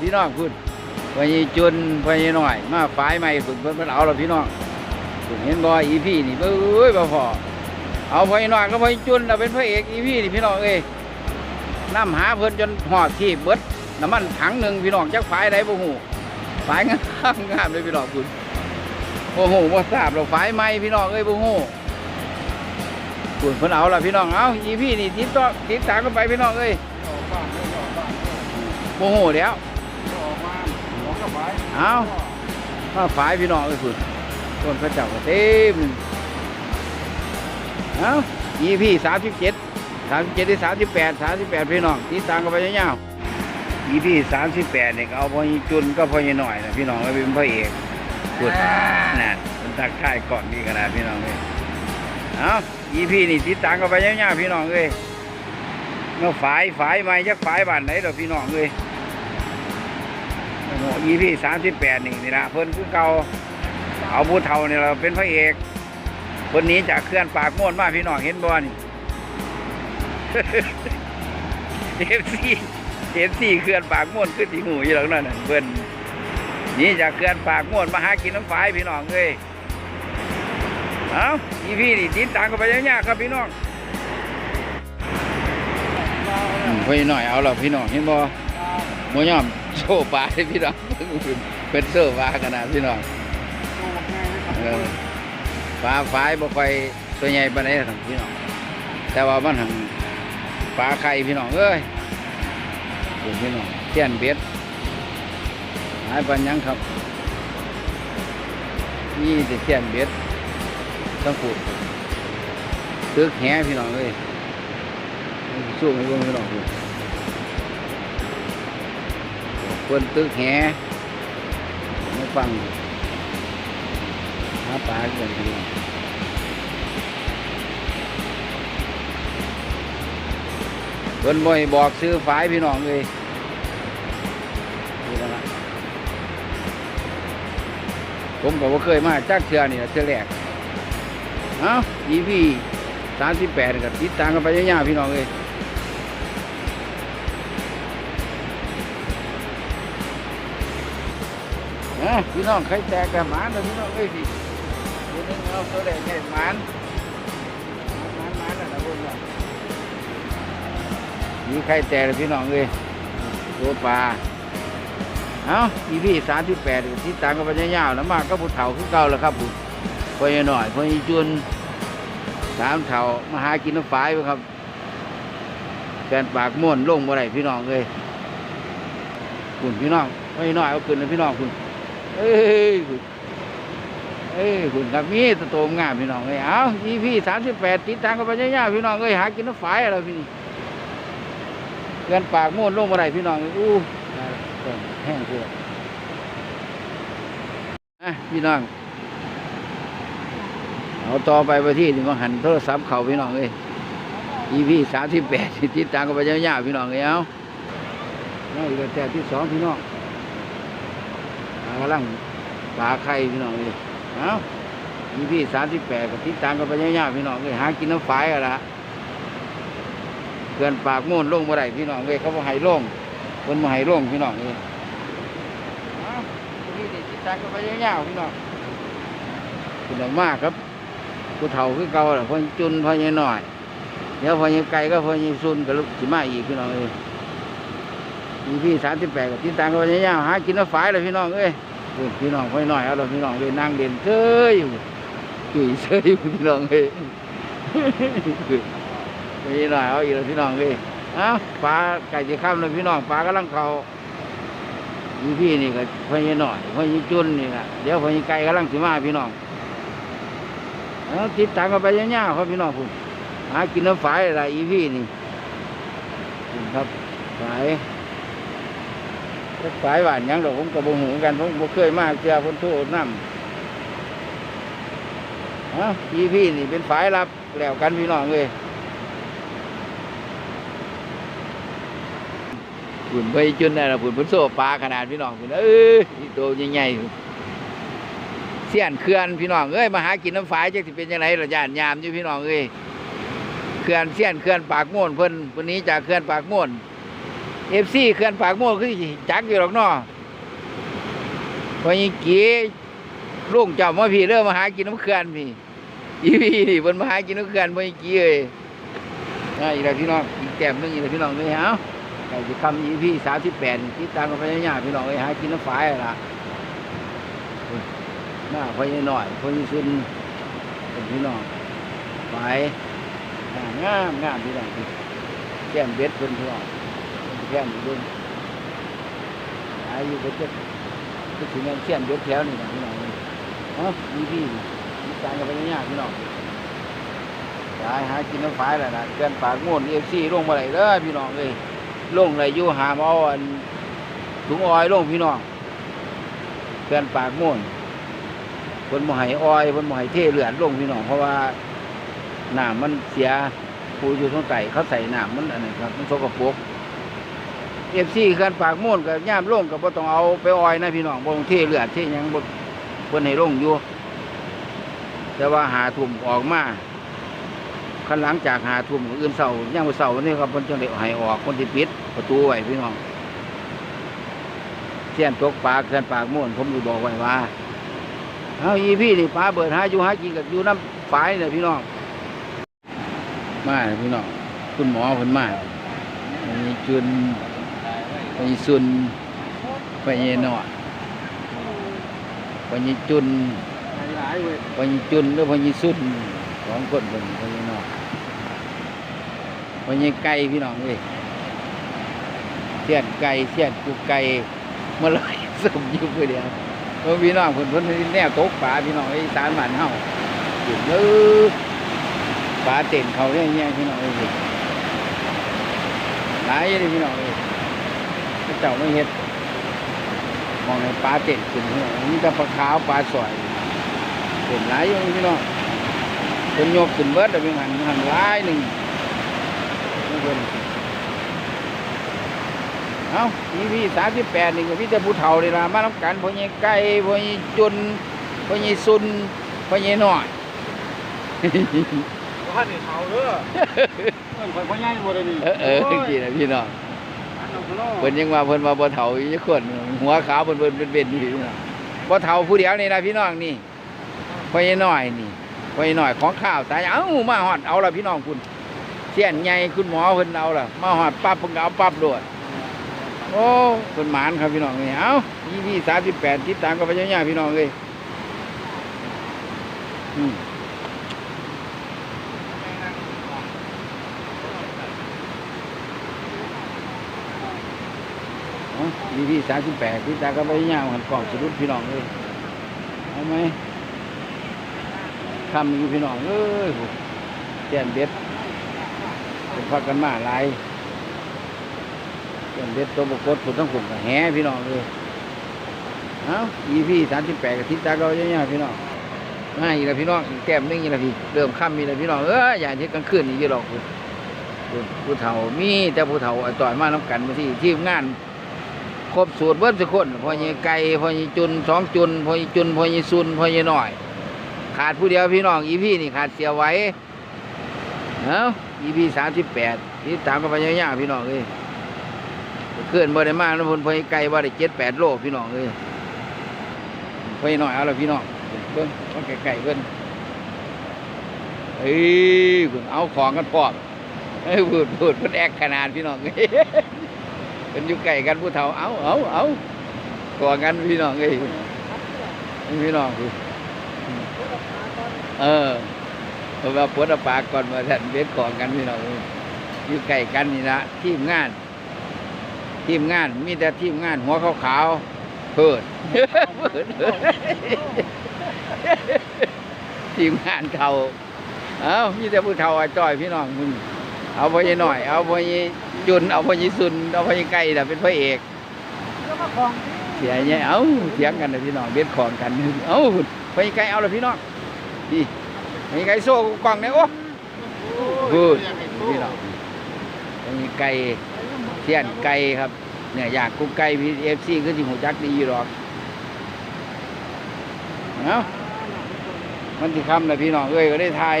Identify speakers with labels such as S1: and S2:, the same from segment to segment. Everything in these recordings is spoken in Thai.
S1: พี่น้องคุณพอยีจุนพอยีหน่อย มาฝ่ายใหม่คุณเพิ่นเพิ่นเอาแล้วพี่น้องคุณเห็นบ่อีพี่นี่เอ้ยบ่พอเอาพอยีหน่อยก็พอยีจุนเราเป็นพระเอกอีพี่นี่พี่น้องเอ้ยน้ำหาเพิ่นจนหอดที่เบิดน้ำมันถังหนึ่งพี่น้องจักฝ่ายใดบ่ฮู้ฝ่ายงามงามเลยพี่น้องคุณบ่ฮู้บ่ทราบหรอกฝ่ายใหม่พี่น้องเอ้ยบ่ฮู้คุณเพิ่นเอาละพี่น้องเอาอีพี่นี่ติดต่อติดตามกันไปพี่น้องเอ้ย
S2: ออกบ้านไม่ออกบ้าน
S1: โมโหแล้ว เอามาฝายพี่น้องเอ้ยคุณต้นพระเจ้าเต็มเอาอีพี่สามสิบเจ็ดสามสิบเจ็ดที่สามสิบแปดสามสิบแปดพี่น้องตีตามกันไปยาวอีพี่สามสิบแปดเนี่ยเอาพอยีจุนก็พอยีหน่อยนะพี่น้องก็เป็นพระเอกคุณนั่นมันตักท่ายก่อนนี่ขนาดพี่น้องเลยเอาอีพี่นี่ตีตามกันไปยาวๆพี่น้องเลยเงาฝายฝายไม่จักฝายบ้านไหนดอกพี่น้องเลย อ้โหอีพี่สามสิบแปดนี่นี่ละเพิ่นคือเก่าเอาผู้เฒ่าเนี่ยเราเป็นพระเอกคนนี้จากเคลื่อนปากม่วนมาพี่น้องเห็นบ่นี่เอฟซีเอฟซีเคลื่อนปากม่วนขึ้นที่หูอยู่หลังนั่นเพิ่นนี่จากเคลื่อนปากม่วนมาหากินน้ำฝายพี่น้องเลยเอาอีพี่นี่ติดตามกันไปยากๆครับพี่น้องพี่หน่อยเอาเราพี่น้องเห็นบ่ มยอมโชว์ปลาให้พี่น้องเป็นโซ่ปลากันนะพี่น้อง
S2: ดูง่ายเลยครับ
S1: เออปลาฝายบ่ค่อยตัวใหญ่ปานใดครับพี่น้อง แต่ว่ามันหังปลาไข่พี่น้องเอ้ยดูพี่น้องเตี้ยนเบ็ดหายปันยังครับ นี่จะเตี้ยนเบ็ดต้องปูดตึกแหพี่น้องเอ้ยสู้ไม่วงพี่น้อง คนตึกแหไม่ฟังหาปลาเกินทีเดียวเพิ่นบ่ให้บอกซื้อฝายพี่น้องเลยผมก็บ่เคยมาจักเทือนี่ล่ะเทื่อแรกเอ้า EP 38กับติดตามกันไปยาวๆพี่น้องเลย นะพี่น้องใครแตกกับหมานเลยพี่น้องเอ้ยสิเดี๋ยวนึงเอาตัวแดงให้หมานหมานหมานน่ะนะบุญว่ามีใครแตกเลยพี่น้องเอ้ยตัวปลาเอ้าอีพี่สามที่แปดที่ต่างกับปัญญาวนะมากก็ผู้เฒ่าคือเก่าแล้วครับผู้พอใหญ่หน่อยพอใหญ่จุนสามเฒ่ามาหากินน้ำฝายไปครับแฟนปากม่วนลงบ่ได้พี่น้องเอ้ยคุณพี่น้องพ่อใหญ่น้อยเอาขึ้นเลยพี่น้องคุณ เอ้ยคุณเอ้ยคุณครับมีตะโตมงามพี่น้องเอ้ยเอาอีพี่สามสิบแปดติดทางกับปัญญาพี่น้องเอ้ยหากินน้ำฝายอะไรพี่เกินปากม่วนลงมาได้พี่น้องเอ้ยอู้แห้งเพื่ออะพี่น้องเอาต่อไปไปที่นี่มาหันโทรศัพท์เขาพี่น้องเอ้ยอีพี่สามสิบแปดติดตามกับปัญญาพี่น้องเอ้ยเอาเอาอีกแล้วแต่ที่สองพี่น้อง กำลังปลาไข่พี่น้องเลยเอามีพี่สามสิบแปดกับติดตามกันไปยาวๆพี่น้องเลยหากินน้ำฝายกันละเกินปากโม่นลงมาได้พี่น้องเลยเขาบอกให้ลงคนมาให้ลงพี่น้องเลยเอาพี่ติดตามกันไปยาวๆพี่น้องคุณมากครับผู้เฒ่าคือเก่าแหละพ่อจุนพ่อใหญ่หน่อยเดี๋ยวพ่อใหญ่ไก่ก็พ่อใหญ่ซุนกับลูกสิมาอีกพี่น้องเลย มีพี่สามสิบแปดกับที่ต่างกันยาวๆหากินน้ำฝายเลยพี่น้องเอ้ยพี่น้องค่อยหน่อยเอาเราพี่น้องเลยนั่งเด่นเชยอยู่จุ๋ยเชยอยู่พี่น้องเอ้ยพี่หน่อยเอาอีกแล้วพี่น้องเอ้ยเอ้าปลาไก่จะข้ามเลยพี่น้องปลากำลังเขามีพี่นี่ก็พ่อยี่หน่อยพ่อยี่จุนนี่นะเดี๋ยวพ่อยี่ไก่กำลังสิมาพี่น้องเอาติดตามกันไปยาวๆครับพี่น้องคุณหากินน้ำฝายอะไรอีพี่นี่ครับฝาย สายหวานยังดอกผมกับ่หูกันผมบ่เคยมากเจอคนโทษน้ำฮะพี่พี่นี่เป็นฝายรับแล้วกันพี่น้องเลยหุ่นไปจนได้ละหุ่นเพิ่นโซ่ปลาขนาดพี่น้องพุ่นเอ้ยอีโตใหญ่ๆเสี้ยนเขื่อนพี่น้องเอ้ยมาหากินน้ำฝายจักสิเป็นยังไงล่ะย่านยามอยู่พี่น้องเอ้ยเขื่อนเสี้ยนเขื่อนปากโม่นเพิ่นวันนี้จากเขื่อนปากโม่น เอฟซีเขื่อนปากโม่คือจักอยู่หรอกเนาะพอยังกี้ลุงจับมาพี่เริ่มมาหากินน้ำเขื่อนพี่อีพี่นี่เพิ่นมาหากินน้ำเขื่อนพอยังกี้เอ้ยอ่าอีกแล้วพี่น้องอีกแก้มนึงอีกแล้วพี่น้องเลยเอ้าไก่คำอีพี่สามสิบแปดที่ตามกันไปยากๆพี่น้องเลยหากินน้ำฝายล่ะหน้าพอยังหน่อยพอยังซึนเป็นพี่น้องฝายอ่างามงามพี่น้องแก้มเบ็ดเพิ่นพี่น้อง แค่นี้เบิ่งอายุก็จะก็ถึงแม่นเสียนยกแถวนี่นะพี่น้องเอ้ามีพี่มีการกันไปยากพี่น้องยายหากินน้ำฝายแล้วนะเกินปากม่วนเอฟซีลงมาไหนเด้อพี่น้องเอ้ยลงไหลยู่หามเอาอันถุงออยลงพี่น้องเกินปากม่วนคนบ่ให้ออยคนบ่ให้เทเหลือดลงพี่น้องเพราะว่าน้ำมันเสียปูอยู่ตรงไตเขาใส่น้ำมันอันนี้ครับมันสกปรก เอฟซีกันปากม่วนกับย่ามลงกับบ่ต้องเอาไปออยนะพี่น้องบ่ต้องเทเลือดเทหยังบ่เพิ่นให้ลงอยู่ แต่ว่าหาทุ่มออกมาคันหลังจากหาทุ่มอื่นเช้าย่ามมื้อเช้านี่ครับเพิ่นจังได้ให้ออกคนที่ปิดประตูไว้พี่น้องเสียนตกปลาเสียนปากม่วนผมอยู่บอกไว้ว่าเฮาอีพี่นี่ปลาเบิดหาอยู่หากินกับอยู่น้ำฝายเนี่ยพี่น้องมาพี่น้องคุณหมอเพิ่นมามีจุน มีซุนไปเยนอไปยจุน
S2: หลายเว้ย
S1: ไปยีจุนหรือไปยซุนสองคนเป็นไปเยนอไปยไก่พี่น้องเว้ยเสียนไก่เสียนกูไก่มื่อไรสมอยู่เพื่อเดียวเพราะพี่น้องเพิ่นเพิ่นแนวตกปลาพี่น้องไอ้สารบ้านเฮาอยู่เด้อปลาเต็นเขาเนี่ยเนี่ยพี่น้องเอ้ยหลายเลยพี่น้องเลย เจ้าไม่เฮ็ดมองในปลาเต็นขึ้นพี่น้องนี่จะปลาขาวปลาสวยเต็นหลายอยู่พี่น้องเป็นโยกขึ้นเบิดแต่เป็นหันหันหลายหนึ่งนี่เพิ่นเอ้านี่พี่สามสิบแปดนี่ก็พี่จะผู้เฒ่าเลยล่ะมาน้ำกันพ่อใหญ่ไก่พ่อใหญ่จุนพ่อใหญ่ซุนพ่อใหญ่น้อย
S2: ว่านี่เขาเด้อเพิ่นข่อยบ่ใหญ่บ่ได้นี่
S1: เออเออจริงๆนะพี่น้อง
S2: อันนั้นก็ เพิ่
S1: นยังว่าเพิ่นว่าบ่เฒ่าอีกคนหัวขาวเพิ่นเพิ่นเป็นเบ็ดอยู่พี่น้องบ่เฒ่าผู้เดียวนี่นะพี่น้องนี่พ่อใหญ่น้อยนี่พ่อใหญ่น้อยของข้าวตายเอ้ามาฮอดเอาละพี่น้องคุณเสียนใหญ่คุณหมอเพิ่นเอาละมาฮอดปั๊บเพิ่นเอาปั๊บโดดโอ้เพิ่นหมานครับพี่น้องนี่เอ้ายี่38ติดตามกันไปยาวๆพี่น้องเอ้ยอืม ยี่38ติบแปดตากันไปยาวๆหันกล่องสะดุดพี่น้องเอ้ยเอาไหมคำอยู่พี่น้องเอ้ยเสียเด็ดเป็นพักกันมาหลายเส้นเด็ดตัวบกดผุดทั้งผุดกับแห่พี่น้องเลยเอ้าอีพี่สามสิบแปดกับทิศตาเราเยอะๆพี่น้องมาอีกแล้วพี่น้องแก้มนึงอีล้วพี่เริ่มค่ำมีแล้วพี่น้องเอออย่าเช็ดกลางคืนนี่ยี่หรอกผู้ผู้ผู้เฒ่ามีแต่ผู้เฒ่าต่อยมาน้ำกันมาที่ทีมงาน ครบสูตรเบิ้ลสุคนพอยี่ไก่พอยี่จุนสองจุนพอยี่จุนพอยี่ซุนพอยี่น้อย ขาดผู้เดียวพี่น้องอีพี่นี่ขาดเสียไว้เอ้าอีพี่สามสิบแปดที่ตามกันไปเยอะๆพี่น้องเลยเคลื่อนบ่ได้มากนะพนพอไกลบ่ได้เจ็ดแปดโลพี่น้องเลยพอหน่อยเอาละพี่น้องเบิ่งมันไกลๆเพิ่นเฮ้ยเพิ่นเอาของกันพร้อมเฮ้ยพูดพูดพิ่นแอกขนาดพี่น้องเอ้ย เพิ่นอยู่ใกล้กันผู้เฒ่าเอาเอาเอาก่อกันพี่น้องเอ้ยพี่น้องคือเออเพราะว่าปวดเอาปากก่อนมาแทนเบ็ดก่อนกันพี่น้องอยอยู่ใกล้กันนี่นะทีมงาน ทีมงานมีแต่ทีมงาน หัวขาวขาวๆเพิดเพิดทีมงานเท่าเอ้ามีแต่ผู้เฒ่าอาจ้อยพี่น้องมึง เอาพ่อยี่หน่อย เอาพ่อยี่จุน เอาพ่อยี่ซุน เอาพ่อยี่ไก่แต่เป็นพระเอกเสียเนี่ยเอาเถียงกันนะพี่น้องเบ็ดของกันเอาพ่อยี่ไก่เอาละพี่น้องดีพ่อยี่ไก่โซ่กล่องเนี่ยโอ้พูดพี่น้องพ่อยี่ไก่เสียนไก่ครับเนี่ยอยากกุ๊กไก่พี่เอฟซีก็สิหูจักดีอยู่หรอกเนาะมันที่คำเลยพี่น้องเอ้ยก็ได้ทาย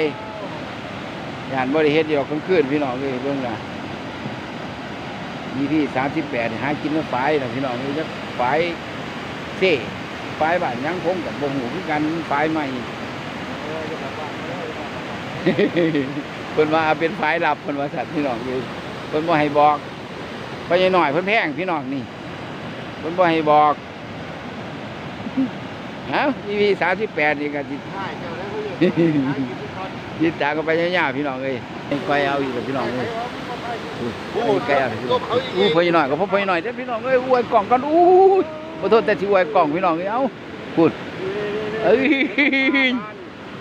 S1: ยานบริเฮ็ดเดียวกลางคืนพี่น้องเอ้ยเบิ่งละยี่พี่สามสิบแปดหากินน้ำฝายนะพี่น้องนี่จะฝายเซ่ฝายบ้านยังคงกับบ่หูคือกันฝายใหม่เพิ่นว่าเป็นฝายลับเพิ่นว่าสัตว์พี่น้องเพิ่นบ่ให้บอกไปยังหน่อยเพิ่นแพงพี่น้องนี่เพิ่นบ่ให้บอกฮะยี่พี่สามสิบแปดนี่ก็สิต
S2: ใช่เจ้าแล้วก็อยู่หากิน ทุกคน
S1: ยิดตามกันไปยาวๆพี่น้องเอ้ยให้ไกลเอาอีกแล้วพี่น้องเอ้ย
S2: โอ้
S1: โอ้
S2: โห
S1: ยไกลเอาพี่น้อง
S2: เขาอีก
S1: อู้พอยหน่อยก็พอพอยหน่อยเด้อพี่น้องเอ้ยอวยกล่องกันอู้ยบ่โทษแต่สิอวยกล่องพี่น้องเอ้ยเอ้าพูดเอ้ย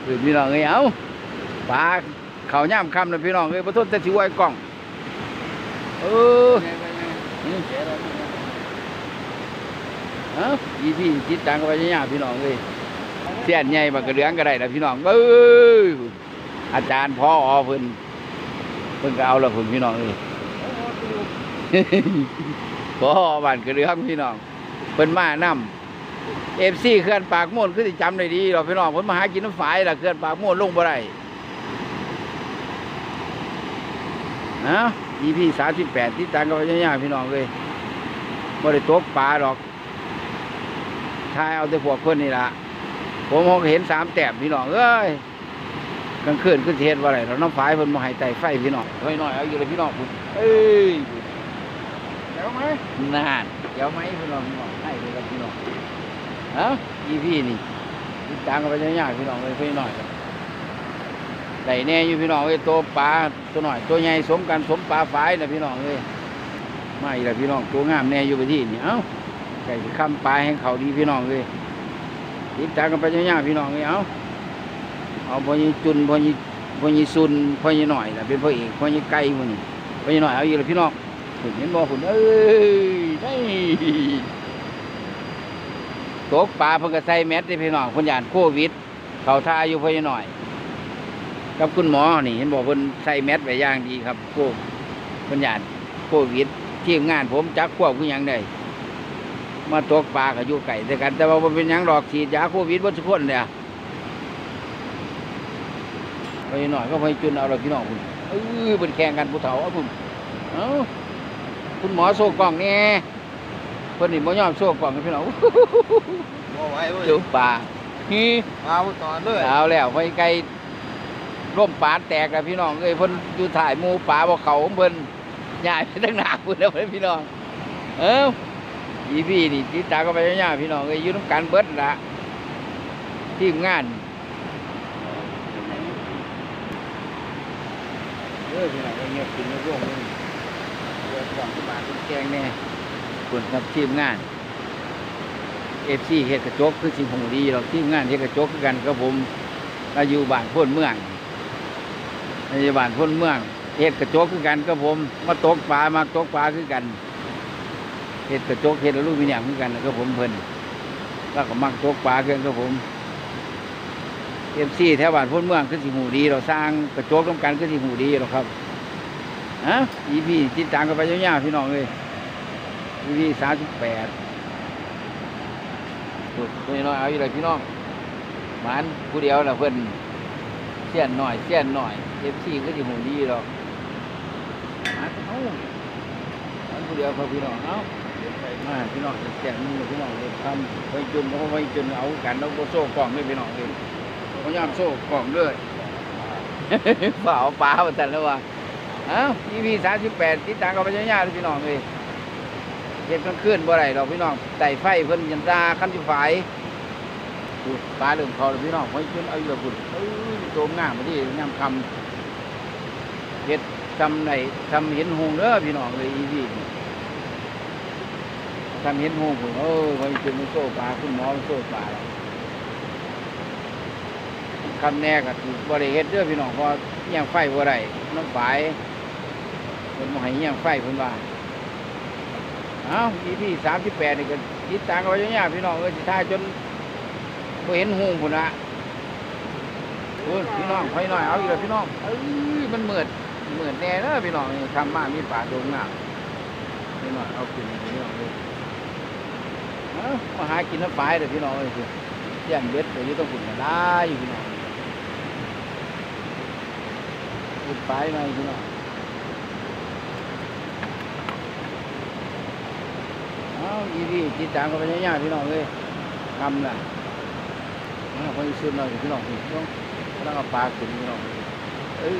S1: เอ้ยพี่น้องเอ้ยเอ้าปลาข้าวย่ามค่ำนะพี่น้องเอ้ยบ่โทษแต่สิอวยกล่องเออเอ้าอีพี่จิตตังกันไปยาวๆพี่น้องเอ้ยเสียนใหญ่บักกระเหลืองก็ได้นะพี่น้องเอ้ย อาจารย์พ่ออเพิ่นเพิ่นก็เอาละเพิ่นพี่น้องเอ้ยบ่บ้านกระเดืองพี่น้องเพิ่นมานำเอฟซีเขื่อนปากม่วนคือสิจำได้ดีดอกพี่น้องเพิ่นมาหากินน้ำฝายล่ะเขื่อนปากม่วนลงบ่ได้นะ EP 38ที่ตังกับพญาพี่น้องเอ้ยบ่ได้ตกปลาดอกทายเอาแต่พวกเพิ่นนี่ล่ะผมก็เห็นสามแต้มพี่น้องเอ้ย กลางคืนขึ้นเทศว่าไรเราน้ำฝายเพิ่นมาให้ไต่ไฟพี่น้องเฮ้ยน้อยเอาอยู่เลยพี่น้องพุ่นเอ้ย
S2: แล้วไหม
S1: นานเดี๋ยวไหมพี่น้องพี่น้องให้เลยครับพี่น้องเอ้าอีพี่นี่ติดตามกันไปยากๆพี่น้องเลยพี่น้อยครับได้แน่อยู่พี่น้องเอ้ยตัวปลาตัวหน่อยตัวใหญ่สมกันสมปลาฝายนะพี่น้องเอ้ยมาอีกแล้วพี่น้องตัวงามแน่อยู่ไปที่นี่เอ้าไก่ข้ามปลาให้เขาดีพี่น้องเลยติดตามกันไปยากๆพี่น้องเลยเอ้า เอาพอยีจุนพอยีพอยีซุนพอยีหน่อยนะเป็นพระเอกพอยีไก่มันนี่พอยีหน่อยเอาอีกแล้วพี่น้องคุณเห็นบ่คุณเอ้ยได้ตกปลาเพิ่นก็ใส่แมสได้พี่น้องเพิ่นยานโควิด เขาท่าอยู่พิ่นหน่อยกับคุณหมอนี่เห็นบอกเพิ่นใส่แมสไว้ย่างดีครับโคเพิ่นยานโควิดทีมงานผมจักควบคือหยังได้มาตกปลาก็อยู่ไก่แต่กัน แต่ว่าเป็นหยังดอกฉีดยาโควิดบ่ทุกคนเนี่ย ไปหน่อยก็ไปจุนเอาละพี่น้องคุณเอ้ยเป็นแข่งกันผู้เฒ่าเอาคุณเอ้าคุณหมอโซ่กล่องนี่เพิ่นนี่บ่ยอมโซ่กล่องให้พี่น้อง
S2: บ่ไหวเว้ย
S1: ดูป่าฮี
S2: เอาต่อเลย
S1: เอาแล้วไปไกลร่มปานแตกแล้วพี่น้องเอ้ยเพิ่นอยู่ถ่ายหมู่ป่าบ่เขาของเพิ่นย้ายไปทางหน้าพุ่นแล้วเพิ่นพี่น้อง เอ้าอีพี่นี่ติดตามกันไปยาวๆพี่น้องเอ้ยอยู่นํกันเบิดละทีมงาน เอ้ยพี่น้องเอ้ยงียบกินแล้วร่วงเลยเดี๋ยวของที่บ้านเป็นแกงแน่คุณครับทีมงานเอฟซีเฮดกระจกคือสิหงของดีเราทีมงานเฮดกระจกคือกันกับผมเราอยู่บ้านพ้นเมืองเราอยู่บ้านพ้นเมืองเฮดกระจกคือกันกับผมมาตกปลามาตกปลาคือกันเฮดกระจกเฮดอลูมิเนียมคือกันกับผมเพิ่นแล้วก็มักตกปลาคือกันกับผม เอฟซีแถวบ้านพ้นเมืองคือสิหูดีเราสร้างกระจกร่วมกันคือสิหูดีหรอกครับฮะอีพีติดตามกันไปยาวๆพี่น้องเลยทีวีสามสิบแปดตัวน้อยเอาอยู่เลยพี่น้องหมันผู้เดียวนะเพิ่นเสี้ยนหน่อยเสี้ยนหน่อยเอฟซีก็จะหูดีหรอกหมันเอ้าหมันผู้เดียวพอพี่น้องเอ้ามาพี่น้องแจกมือพี่น้องเลยทำไปจุนเพราะไปจุนเอากันแล้วก็โซ่กล่องด้วยพี่น้องเลย พยายามโซ่กล่องด้วยเปล่าปลามาแต่แล้วว่าเอ้าทีวีสามสิบแปดติดตามกับพญายาพี่น้องเลยเฮ็ดกลางคืนบ่ได้ดอกพี่น้องไต่ไฟเพิ่นยันดาคันสิฝายปลาเริ่มเขาแล้วพี่น้องไว้นเอาอยู่แล้วพุ่นเอ้ยโตมงามมาดิยามค่ำเฮ็ดทำไหนทำเห็นหงเด้อพี่น้องเลยอีพี่ทำเห็นหงพุ่นเออไว้จนมันโซ่ปลาคุณหมอมันโซ่ปลา คำแน่ก็สิบ่ได้เฮ็ดเด้อพี่น้องเพราะเงี้ยงไฟบ่ได้น้ำฝายเพิ่นบ่ให้เงี้ยงไฟเพิ่นว่าเอาอีพี่สามสิบแปดนี่ก็ติดตามกันไว้เยอะๆพี่น้องเอ้ยสิท่าจนบ่เห็นหงพุ่นละพี่น้องไปหน่อยเอาอีกแล้วพี่น้องเอ้ยมันเหมือดเหมือดแน่เด้อพี่น้องทำมามีป่าดงงาพี่น้องเอาขึ้นพี่น้องเลยเอามาหากินน้ำปลายเด้อพี่น้องเอ้ยสิเสียนเบ็ดตัวนี้ต้องฝุ่นกันได้อยู่พี่น้อง ฝุ่นปลายหน่อยพี่น้องอีพี่ติดตามกันไปยาวๆพี่น้องเลยคำน่ะอ้าวคนซื้อหน่อยพี่น้องพี่น้องต้องเอาปลาขึ้นพี่น้องเอ้ย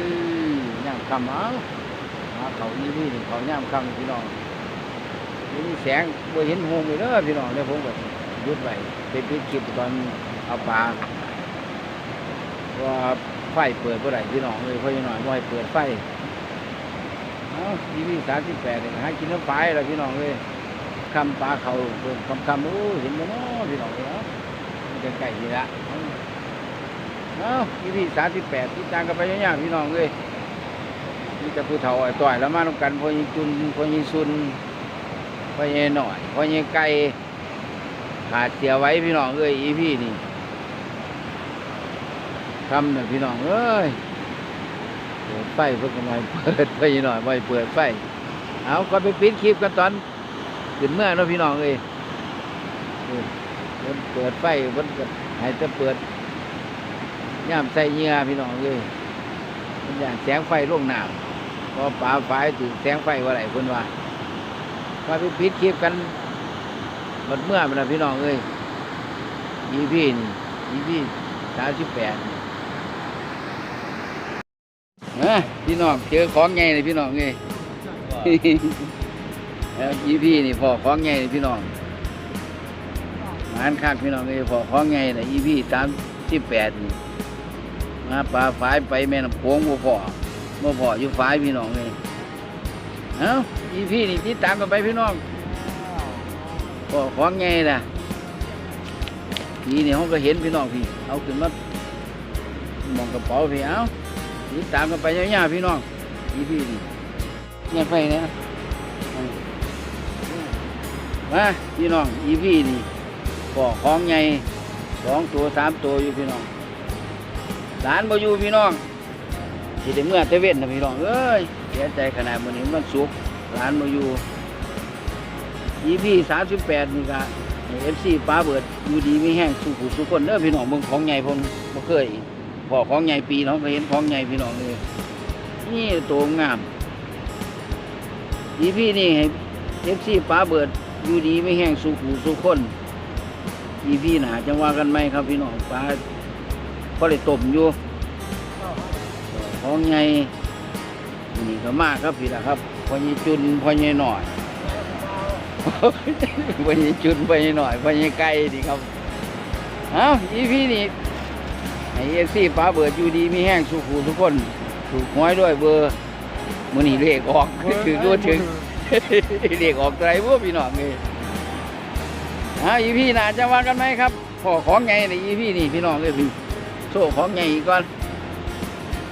S1: ย่างคำเอาหาเขาอีพี่นี่เขาย่างคำพี่น้องนี่มีแสงบ่เห็นหงเลยเด้อพี่น้องเดี๋ยผมก็ยุดไว้ไปปิดคลิปตอนเอาปลา ว่าไฟเปิดเมื่อไหร่พี่น้องเลยเพราะยังหน่อยบ่ให้เปิดไฟเอาทีวีสามสิบแปดเนี่ยหากินน้ำปลาแล้วพี่น้องเลยคำปลาเขาคำคำโอ้เห็นไหมเนาะพี่น้องเลยเนาะจะไก่นี่ละเอ้าทีวีสามสิบแปดที่ต่างกันไปยากๆพี่น้องเลยนี่จะผู้เฒ่าต่อยแล้วมาต้องกันพอยิงจุนพอยิงซุนพอยิงหน่อยพอยิงไก่ขาดเสียไว้พี่น้องเอ้ยอีพี่นี่ คำเนี่ยพี่น้องเอ้ยเปิดไฟเพื่อมเปิดไฟหน่อยไม่เปิดไฟเอาก็ไปปิดคลิปกันตอนขึ้นเมื่อนาะพี่น้องเอ้ยเออเพิ่นเปิดไฟเพิ่นก็ให้จะเปิดย่ามใส่เงื่อพี่น้องเอ้ยมันอย่างแสงไฟล่วงหน้าพอป่าไฟถึงแสงไฟว่าไรเพิ่นว่าก็ไปปิดคลิปกันหมดเมื่อไปแล้วพี่น้องเอ้ยยีพี่นี่ยีพี่สามสิบแปด ฮะพี่น้องเจอของไงเลยพี่น้องไงแล้วพี่พี่นี่พอของไงเลยพี่น้องหมานคักพี่น้องไงพอของไงเลยอีพี่สามสิบแปดนี่มาปลาฝายไปแม่น้ำโขงบ่พอบ่พออยู่ฝายพี่น้องเลยเอ้าอีพี่นี่ติดตามกันไปพี่น้องพอของไงน่ะนี่นี่เขาก็เห็นพี่น้องพี่ เอาขึ้นมามองกระเป๋าพี่เอ้า ติดตามกันไปยาวๆพี่น้องพี่พี่นี่เนี่ยไฟเนี่ยมาพี่น้องอีพี่นี่ปอกของใหญ่สองตัวสามตัวอยู่พี่น้องหลานมาอยู่พี่น้องที่ได้เมื่อเตเว่นนะพี่น้องเอ้ยเสียใจขนาดมันนี้มันสุกร์หลานมาอยู่อีพี่สามสิบแปดนี่ก็เอฟซีป้าเบิดอยู่ดีไม่แห้งสู้ผู้สู้คนเด้อพี่น้องเบิ่งของใหญ่ผมบ่เคย พอของใหญ่ปีน้องก็เห็นของใหญ่พี่น้องเลยนี่ตัวงามอีพี่นี่ให้เอฟซีป้าเบิดอยู่ดีไม่แห้งสุขูสุขคนอีพี่หนาจังว่ากันไหมครับพี่น้องป้าก็เลยต้มอยู่ของใหญ่นี่ก็มากครับพี่ละครับพอยี่จุนพอยี่หน่อยพอยี่จุนพอยี่หน่อยพอยี่ไก่ดีครับเอ้าอีพี่นี่ ให้เอฟซีป้าเบิดอยู่ดีมีแห้งสุขูทุกคน ถูกหวยด้วยเบอร์มือนี่เลขออกถึงรู้ถึงเลขออกไรพวกพี่น้องเลยอ่าอีพี่น่าจะว่ากันไหมครับพอของไงในอีพี่นี่พี่น้องเลยพี่โซ่ของไงอีกก่อน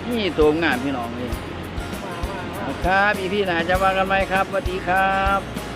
S1: นี่ตัวงานพี่น้องเลยครับอีพี่น่าจะว่ากันไหมครับสวัสดีครับ